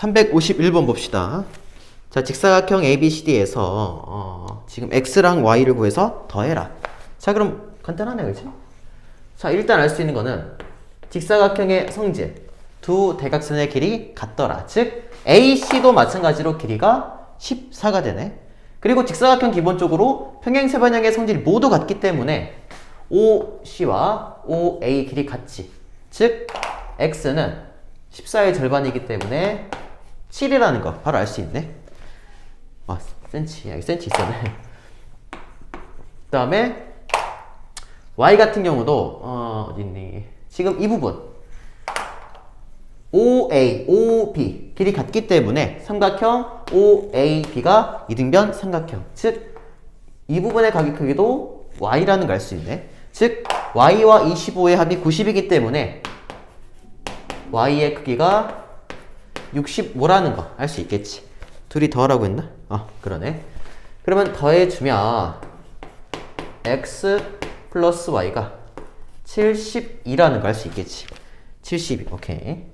351번 봅시다. 자, 직사각형 ABCD에서 어, 지금 X랑 Y를 구해서 더해라. 자, 그럼 간단하네, 그치? 자, 일단 알 수 있는 거는 직사각형의 성질, 두 대각선의 길이 같더라. 즉, AC도 마찬가지로 길이가 14가 되네. 그리고 직사각형 기본적으로 평행세 반영의 성질이 모두 같기 때문에 OC와 OA 길이 같지. 즉, X는 14의 절반이기 때문에 7이라는 거 바로 알 수 있네. 아, 센치. 여기 센치 있었네. 그 다음에 y 같은 경우도 어, 어디 있니? 지금 이 부분 OA, OB 길이 같기 때문에 삼각형 OAB가 이등변 삼각형 즉 이 부분의 가격 크기도 y라는 걸 알 수 있네 즉 y와 25의 합이 90이기 때문에 y의 크기가 65라는 거 알 수 있겠지. 둘이 더하라고 했나? 어 그러네. 그러면 더해주면 x 플러스 y가 72라는 걸알수 있겠지. 72 오케이